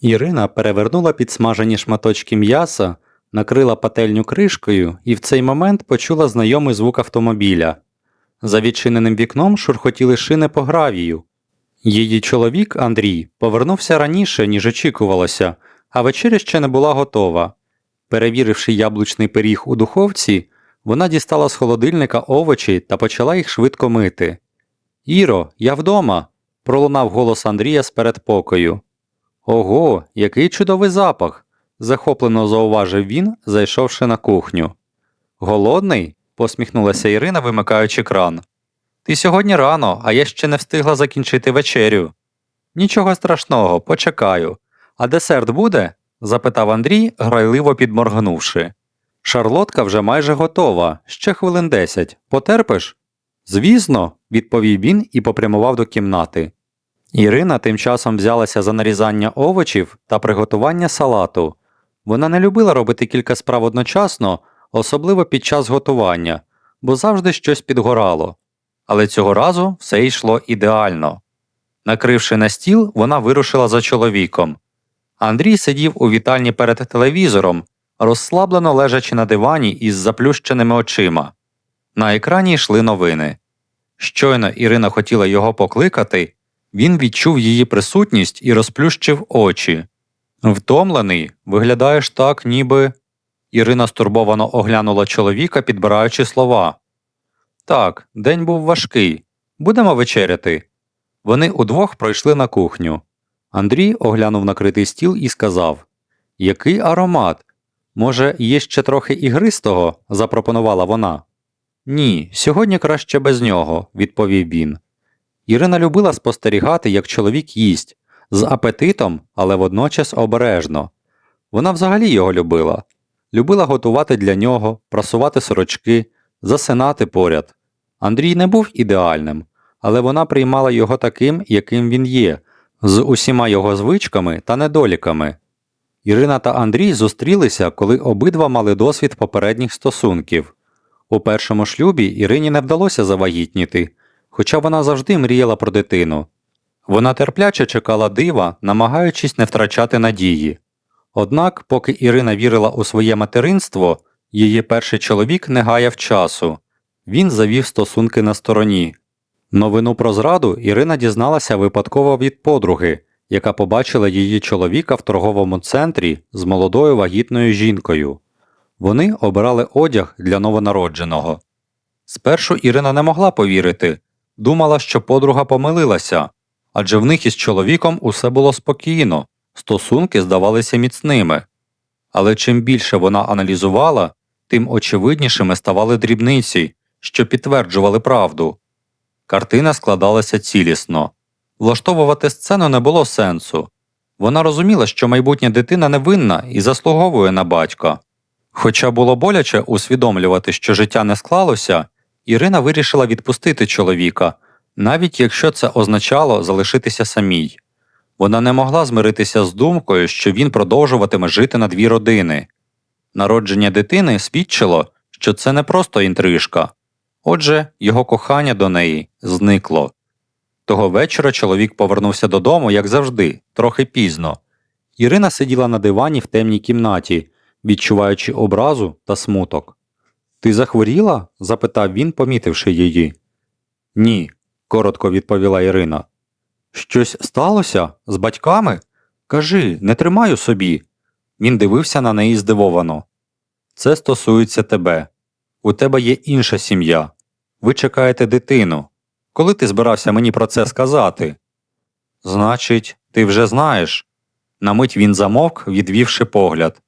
Ірина перевернула підсмажені шматочки м'яса, накрила пательню кришкою і в цей момент почула знайомий звук автомобіля. За відчиненим вікном шурхотіли шини по гравію. Її чоловік Андрій повернувся раніше, ніж очікувалося, а вечеря ще не була готова. Перевіривши яблучний пиріг у духовці, вона дістала з холодильника овочі та почала їх швидко мити. Іро, я вдома. пролунав голос Андрія з передпокою. Ого, який чудовий запах. захоплено зауважив він, зайшовши на кухню. Голодний? посміхнулася Ірина, вимикаючи кран. Ти сьогодні рано, а я ще не встигла закінчити вечерю. Нічого страшного, почекаю. А десерт буде? запитав Андрій, грайливо підморгнувши. Шарлотка вже майже готова, ще хвилин десять. Потерпиш? Звісно, відповів він і попрямував до кімнати. Ірина тим часом взялася за нарізання овочів та приготування салату. Вона не любила робити кілька справ одночасно, особливо під час готування, бо завжди щось підгорало. Але цього разу все йшло ідеально. Накривши на стіл, вона вирушила за чоловіком. Андрій сидів у вітальні перед телевізором, розслаблено лежачи на дивані із заплющеними очима. На екрані йшли новини. Щойно Ірина хотіла його покликати, він відчув її присутність і розплющив очі. Втомлений, виглядаєш так, ніби. Ірина стурбовано оглянула чоловіка, підбираючи слова. Так, день був важкий. Будемо вечеряти. Вони удвох пройшли на кухню. Андрій оглянув накритий стіл і сказав Який аромат? Може, є ще трохи ігристого? запропонувала вона. Ні, сьогодні краще без нього, відповів він. Ірина любила спостерігати, як чоловік їсть, з апетитом, але водночас обережно. Вона взагалі його любила, любила готувати для нього, прасувати сорочки, засинати поряд. Андрій не був ідеальним, але вона приймала його таким, яким він є, з усіма його звичками та недоліками. Ірина та Андрій зустрілися, коли обидва мали досвід попередніх стосунків. У першому шлюбі Ірині не вдалося завагітніти, хоча вона завжди мріяла про дитину. Вона терпляче чекала дива, намагаючись не втрачати надії. Однак, поки Ірина вірила у своє материнство, її перший чоловік не гаяв часу. Він завів стосунки на стороні. Новину про зраду Ірина дізналася випадково від подруги, яка побачила її чоловіка в торговому центрі з молодою вагітною жінкою. Вони обирали одяг для новонародженого. Спершу Ірина не могла повірити, думала, що подруга помилилася, адже в них із чоловіком усе було спокійно, стосунки здавалися міцними. Але чим більше вона аналізувала, тим очевиднішими ставали дрібниці, що підтверджували правду. Картина складалася цілісно. Влаштовувати сцену не було сенсу. Вона розуміла, що майбутня дитина невинна і заслуговує на батька. Хоча було боляче усвідомлювати, що життя не склалося, Ірина вирішила відпустити чоловіка, навіть якщо це означало залишитися самій. Вона не могла змиритися з думкою, що він продовжуватиме жити на дві родини. Народження дитини свідчило, що це не просто інтрижка. Отже, його кохання до неї зникло. Того вечора чоловік повернувся додому, як завжди, трохи пізно. Ірина сиділа на дивані в темній кімнаті, відчуваючи образу та смуток. Ти захворіла? запитав він, помітивши її. Ні, коротко відповіла Ірина. Щось сталося з батьками? Кажи, не тримаю собі. Він дивився на неї здивовано. Це стосується тебе. У тебе є інша сім'я. Ви чекаєте дитину. Коли ти збирався мені про це сказати? Значить, ти вже знаєш. На мить він замовк, відвівши погляд.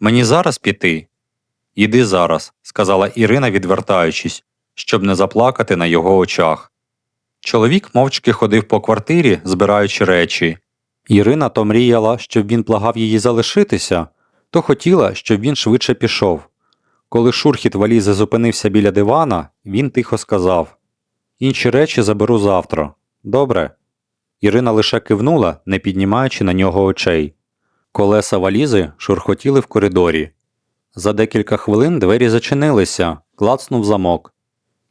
Мені зараз піти? Іди зараз, сказала Ірина, відвертаючись, щоб не заплакати на його очах. Чоловік мовчки ходив по квартирі, збираючи речі. Ірина то мріяла, щоб він благав її залишитися, то хотіла, щоб він швидше пішов. Коли шурхіт валізи зупинився біля дивана, він тихо сказав Інші речі заберу завтра. Добре. Ірина лише кивнула, не піднімаючи на нього очей. Колеса валізи шурхотіли в коридорі. За декілька хвилин двері зачинилися, клацнув замок.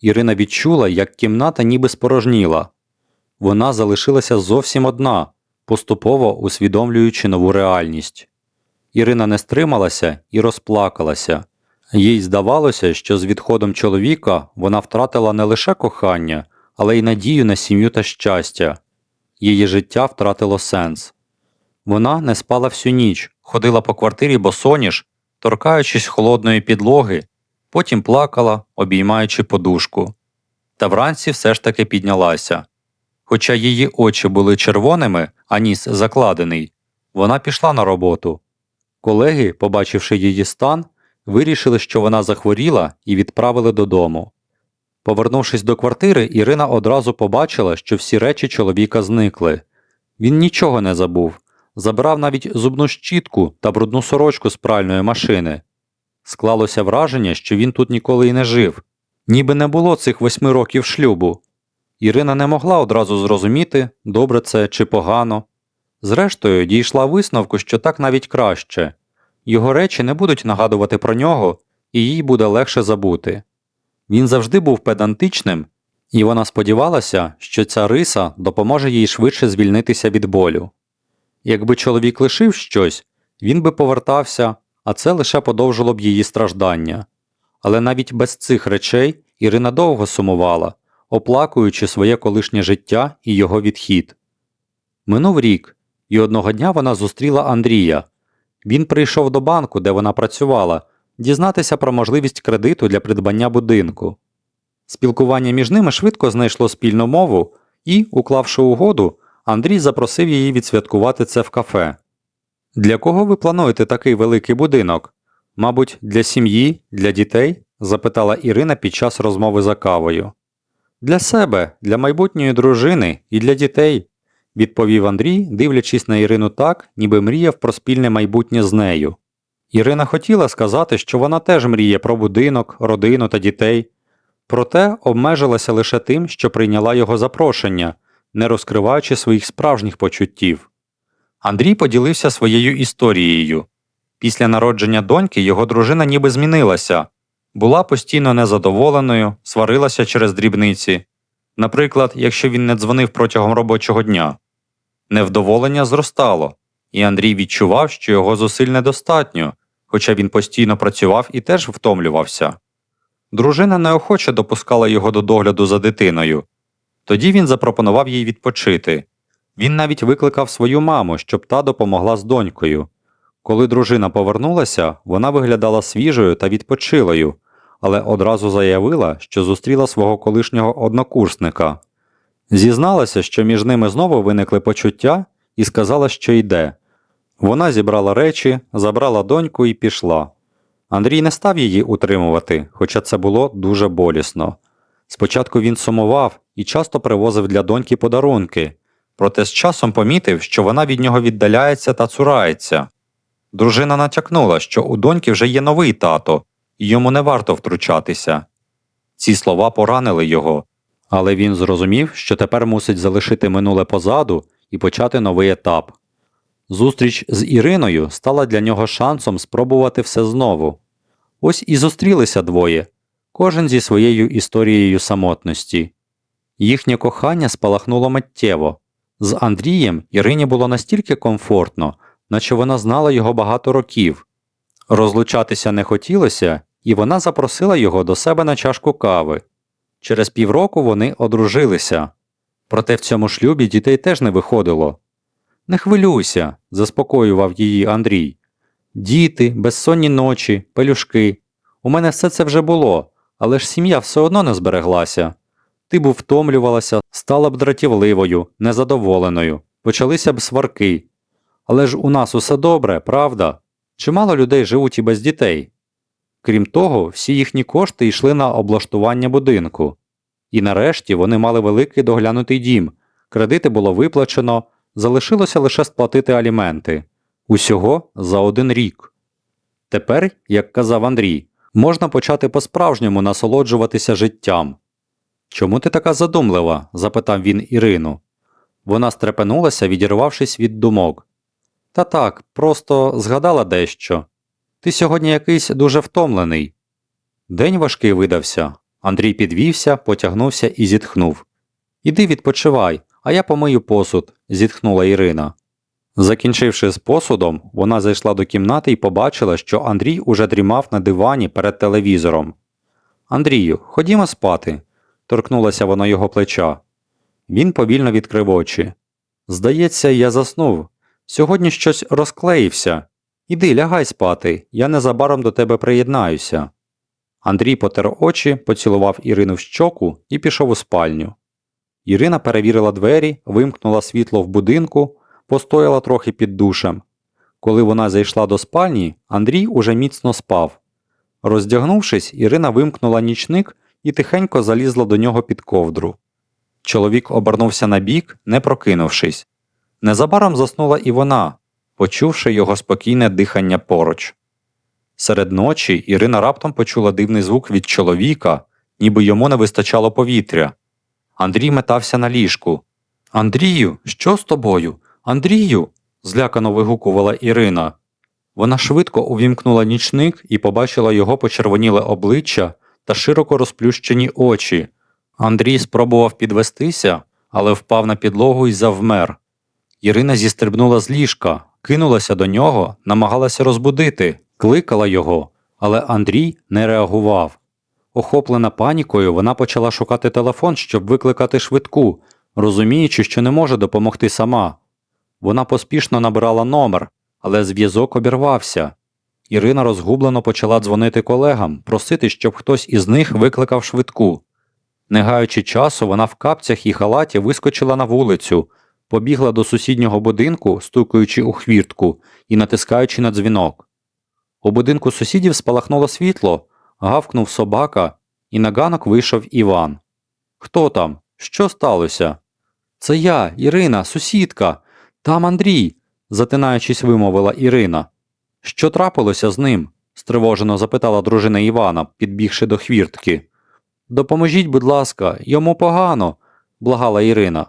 Ірина відчула, як кімната ніби спорожніла. Вона залишилася зовсім одна, поступово усвідомлюючи нову реальність. Ірина не стрималася і розплакалася. Їй здавалося, що з відходом чоловіка вона втратила не лише кохання, але й надію на сім'ю та щастя. Її життя втратило сенс. Вона не спала всю ніч, ходила по квартирі босоніж, торкаючись холодної підлоги, потім плакала, обіймаючи подушку. Та вранці все ж таки піднялася. Хоча її очі були червоними, а ніс закладений, вона пішла на роботу. Колеги, побачивши її стан, вирішили, що вона захворіла, і відправили додому. Повернувшись до квартири, Ірина одразу побачила, що всі речі чоловіка зникли. Він нічого не забув, забрав навіть зубну щітку та брудну сорочку з пральної машини. Склалося враження, що він тут ніколи й не жив, ніби не було цих восьми років шлюбу. Ірина не могла одразу зрозуміти, добре це чи погано. Зрештою, дійшла висновку, що так навіть краще його речі не будуть нагадувати про нього, і їй буде легше забути. Він завжди був педантичним, і вона сподівалася, що ця риса допоможе їй швидше звільнитися від болю. Якби чоловік лишив щось, він би повертався, а це лише подовжило б її страждання. Але навіть без цих речей Ірина довго сумувала, оплакуючи своє колишнє життя і його відхід. Минув рік, і одного дня вона зустріла Андрія. Він прийшов до банку, де вона працювала, дізнатися про можливість кредиту для придбання будинку. Спілкування між ними швидко знайшло спільну мову, і, уклавши угоду, Андрій запросив її відсвяткувати це в кафе. Для кого ви плануєте такий великий будинок? Мабуть, для сім'ї, для дітей? запитала Ірина під час розмови за кавою. Для себе, для майбутньої дружини і для дітей, відповів Андрій, дивлячись на Ірину так, ніби мріяв про спільне майбутнє з нею. Ірина хотіла сказати, що вона теж мріє про будинок, родину та дітей, проте обмежилася лише тим, що прийняла його запрошення, не розкриваючи своїх справжніх почуттів. Андрій поділився своєю історією. Після народження доньки його дружина ніби змінилася, була постійно незадоволеною, сварилася через дрібниці. Наприклад, якщо він не дзвонив протягом робочого дня. Невдоволення зростало, і Андрій відчував, що його зусиль недостатньо, хоча він постійно працював і теж втомлювався. Дружина неохоче допускала його до догляду за дитиною. Тоді він запропонував їй відпочити. Він навіть викликав свою маму, щоб та допомогла з донькою. Коли дружина повернулася, вона виглядала свіжою та відпочилою, але одразу заявила, що зустріла свого колишнього однокурсника. Зізналася, що між ними знову виникли почуття, і сказала, що йде. Вона зібрала речі, забрала доньку і пішла. Андрій не став її утримувати, хоча це було дуже болісно. Спочатку він сумував і часто привозив для доньки подарунки, проте з часом помітив, що вона від нього віддаляється та цурається. Дружина натякнула, що у доньки вже є новий тато, і йому не варто втручатися. Ці слова поранили його, але він зрозумів, що тепер мусить залишити минуле позаду і почати новий етап. Зустріч з Іриною стала для нього шансом спробувати все знову. Ось і зустрілися двоє, кожен зі своєю історією самотності. Їхнє кохання спалахнуло миттєво. З Андрієм Ірині було настільки комфортно, наче вона знала його багато років. Розлучатися не хотілося, і вона запросила його до себе на чашку кави. Через півроку вони одружилися. Проте в цьому шлюбі дітей теж не виходило. Не хвилюйся, заспокоював її Андрій. Діти, безсонні ночі, пелюшки. У мене все це вже було, але ж сім'я все одно не збереглася. Ти б втомлювалася, стала б дратівливою, незадоволеною, почалися б сварки. Але ж у нас усе добре, правда? Чимало людей живуть і без дітей. Крім того, всі їхні кошти йшли на облаштування будинку. І нарешті вони мали великий доглянутий дім, кредити було виплачено, залишилося лише сплатити аліменти. Усього за один рік. Тепер, як казав Андрій, можна почати по-справжньому насолоджуватися життям. Чому ти така задумлива? запитав він Ірину. Вона стрепенулася, відірвавшись від думок. Та так, просто згадала дещо. Ти сьогодні якийсь дуже втомлений. День важкий видався. Андрій підвівся, потягнувся і зітхнув. Іди відпочивай, а я помию посуд, зітхнула Ірина. Закінчивши з посудом, вона зайшла до кімнати і побачила, що Андрій уже дрімав на дивані перед телевізором. Андрію, ходімо спати, торкнулася вона його плеча. Він повільно відкрив очі. Здається, я заснув. Сьогодні щось розклеївся. Іди, лягай спати, я незабаром до тебе приєднаюся. Андрій потер очі, поцілував Ірину в щоку і пішов у спальню. Ірина перевірила двері, вимкнула світло в будинку, постояла трохи під душем. Коли вона зайшла до спальні, Андрій уже міцно спав. Роздягнувшись, Ірина вимкнула нічник і тихенько залізла до нього під ковдру. Чоловік обернувся на бік, не прокинувшись. Незабаром заснула і вона, почувши його спокійне дихання поруч. Серед ночі Ірина раптом почула дивний звук від чоловіка, ніби йому не вистачало повітря. Андрій метався на ліжку. Андрію, що з тобою? Андрію. злякано вигукувала Ірина. Вона швидко увімкнула нічник і побачила його почервоніле обличчя та широко розплющені очі. Андрій спробував підвестися, але впав на підлогу і завмер. Ірина зістрибнула з ліжка, кинулася до нього, намагалася розбудити, кликала його, але Андрій не реагував. Охоплена панікою, вона почала шукати телефон, щоб викликати швидку, розуміючи, що не може допомогти сама. Вона поспішно набирала номер, але зв'язок обірвався. Ірина розгублено почала дзвонити колегам, просити, щоб хтось із них викликав швидку. Не гаючи часу, вона в капцях і халаті вискочила на вулицю, побігла до сусіднього будинку, стукаючи у хвіртку і натискаючи на дзвінок. У будинку сусідів спалахнуло світло, гавкнув собака, і на ганок вийшов Іван. Хто там? Що сталося? Це я, Ірина, сусідка. Там Андрій, затинаючись, вимовила Ірина. Що трапилося з ним? стривожено запитала дружина Івана, підбігши до хвіртки. Допоможіть, будь ласка, йому погано, благала Ірина.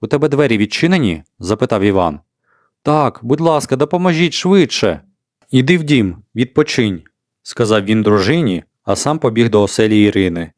У тебе двері відчинені? запитав Іван. Так, будь ласка, допоможіть швидше. Іди в дім, відпочинь, сказав він дружині, а сам побіг до оселі Ірини.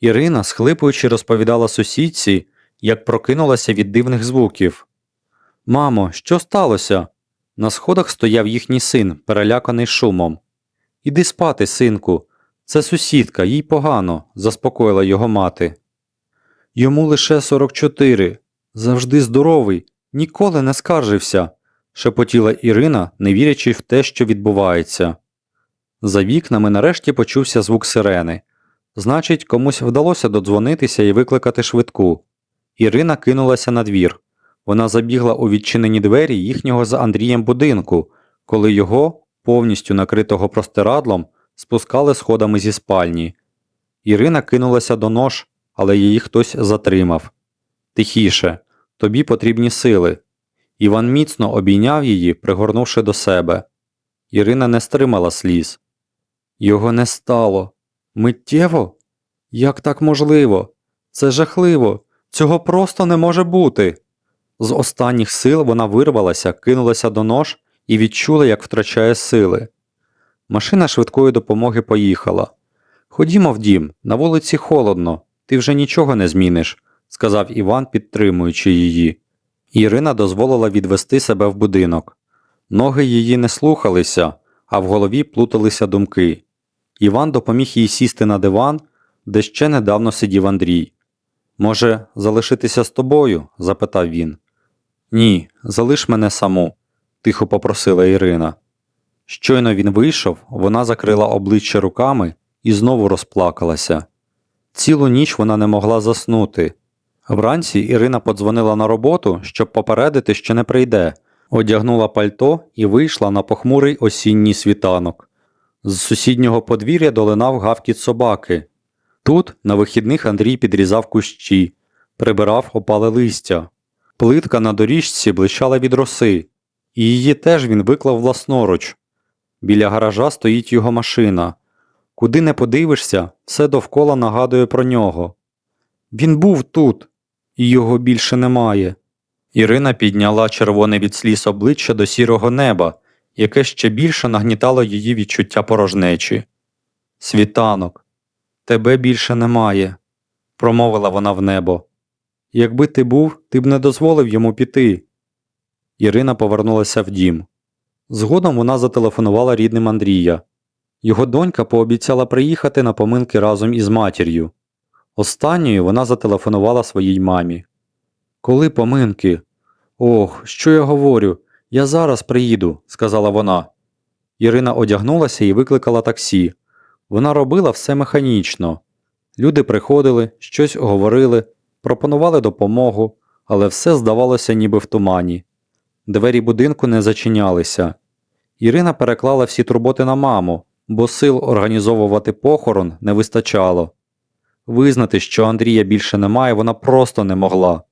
Ірина, схлипуючи, розповідала сусідці, як прокинулася від дивних звуків. Мамо, що сталося? На сходах стояв їхній син, переляканий шумом. Іди спати, синку. Це сусідка, їй погано, заспокоїла його мати. Йому лише 44, завжди здоровий, ніколи не скаржився, шепотіла Ірина, не вірячи в те, що відбувається. За вікнами нарешті почувся звук сирени. Значить, комусь вдалося додзвонитися і викликати швидку. Ірина кинулася на двір. Вона забігла у відчинені двері їхнього з Андрієм будинку, коли його, повністю накритого простирадлом, спускали сходами зі спальні. Ірина кинулася до нож, але її хтось затримав. Тихіше, тобі потрібні сили. Іван міцно обійняв її, пригорнувши до себе. Ірина не стримала сліз. Його не стало. Миттєво? Як так можливо? Це жахливо. Цього просто не може бути. З останніх сил вона вирвалася, кинулася до нож і відчула, як втрачає сили. Машина швидкої допомоги поїхала. Ходімо в дім, на вулиці холодно, ти вже нічого не зміниш, сказав Іван, підтримуючи її. Ірина дозволила відвести себе в будинок. Ноги її не слухалися, а в голові плуталися думки. Іван допоміг їй сісти на диван, де ще недавно сидів Андрій. Може, залишитися з тобою? запитав він. Ні, залиш мене саму, тихо попросила Ірина. Щойно він вийшов, вона закрила обличчя руками і знову розплакалася. Цілу ніч вона не могла заснути. Вранці Ірина подзвонила на роботу, щоб попередити, що не прийде, одягнула пальто і вийшла на похмурий осінній світанок. З сусіднього подвір'я долинав гавкіт собаки. Тут, на вихідних, Андрій підрізав кущі, прибирав опале листя. Плитка на доріжці блищала від роси, і її теж він виклав власноруч. Біля гаража стоїть його машина. Куди не подивишся, все довкола нагадує про нього. Він був тут, і його більше немає. Ірина підняла червоне від сліз обличчя до сірого неба, яке ще більше нагнітало її відчуття порожнечі. Світанок, тебе більше немає, промовила вона в небо. Якби ти був, ти б не дозволив йому піти. Ірина повернулася в дім. Згодом вона зателефонувала рідним Андрія. Його донька пообіцяла приїхати на поминки разом із матір'ю. Останньою вона зателефонувала своїй мамі. Коли поминки? Ох, що я говорю? Я зараз приїду, сказала вона. Ірина одягнулася і викликала таксі. Вона робила все механічно. Люди приходили, щось говорили, пропонували допомогу, але все здавалося ніби в тумані. Двері будинку не зачинялися. Ірина переклала всі турботи на маму, бо сил організовувати похорон не вистачало. Визнати, що Андрія більше немає, вона просто не могла.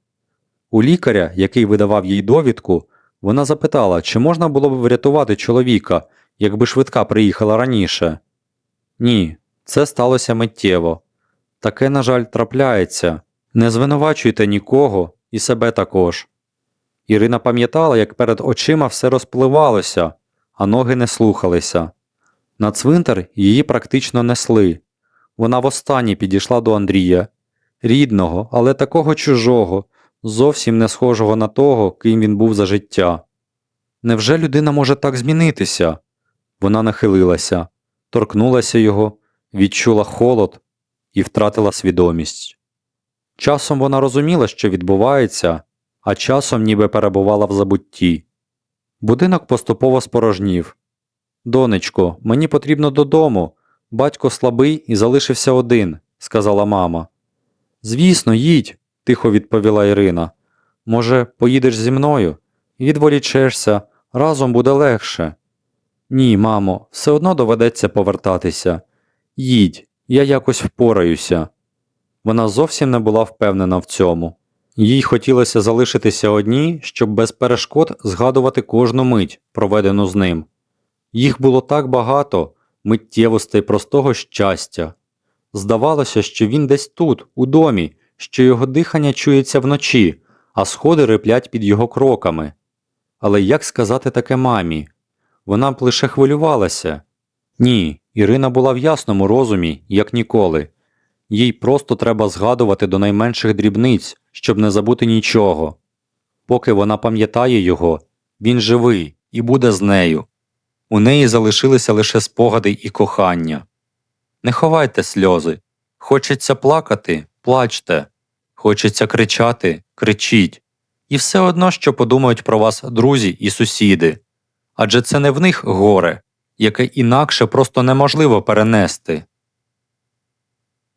У лікаря, який видавав їй довідку, вона запитала, чи можна було б врятувати чоловіка, якби швидка приїхала раніше. Ні, це сталося миттєво. Таке, на жаль, трапляється. Не звинувачуйте нікого і себе також. Ірина пам'ятала, як перед очима все розпливалося, а ноги не слухалися. На цвинтар її практично несли. Вона востаннє підійшла до Андрія, рідного, але такого чужого, зовсім не схожого на того, ким він був за життя. Невже людина може так змінитися? Вона нахилилася, торкнулася його, відчула холод і втратила свідомість. Часом вона розуміла, що відбувається, а часом ніби перебувала в забутті. Будинок поступово спорожнів. Донечко, мені потрібно додому. Батько слабий і залишився один, сказала мама. Звісно, їдь, тихо відповіла Ірина. Може, поїдеш зі мною? Відволічешся, разом буде легше. Ні, мамо, все одно доведеться повертатися. Їдь, я якось впораюся. Вона зовсім не була впевнена в цьому. Їй хотілося залишитися одній, щоб без перешкод згадувати кожну мить, проведену з ним. Їх було так багато, миттєвостей простого щастя. Здавалося, що він десь тут, у домі, що його дихання чується вночі, а сходи реплять під його кроками. Але як сказати таке мамі? Вона б лише хвилювалася. Ні, Ірина була в ясному розумі, як ніколи. Їй просто треба згадувати до найменших дрібниць, щоб не забути нічого. Поки вона пам'ятає його, він живий і буде з нею. У неї залишилися лише спогади і кохання. Не ховайте сльози. Хочеться плакати плачте. Хочеться кричати кричіть. І все одно, що подумають про вас друзі і сусіди. Адже це не в них горе, яке інакше просто неможливо перенести.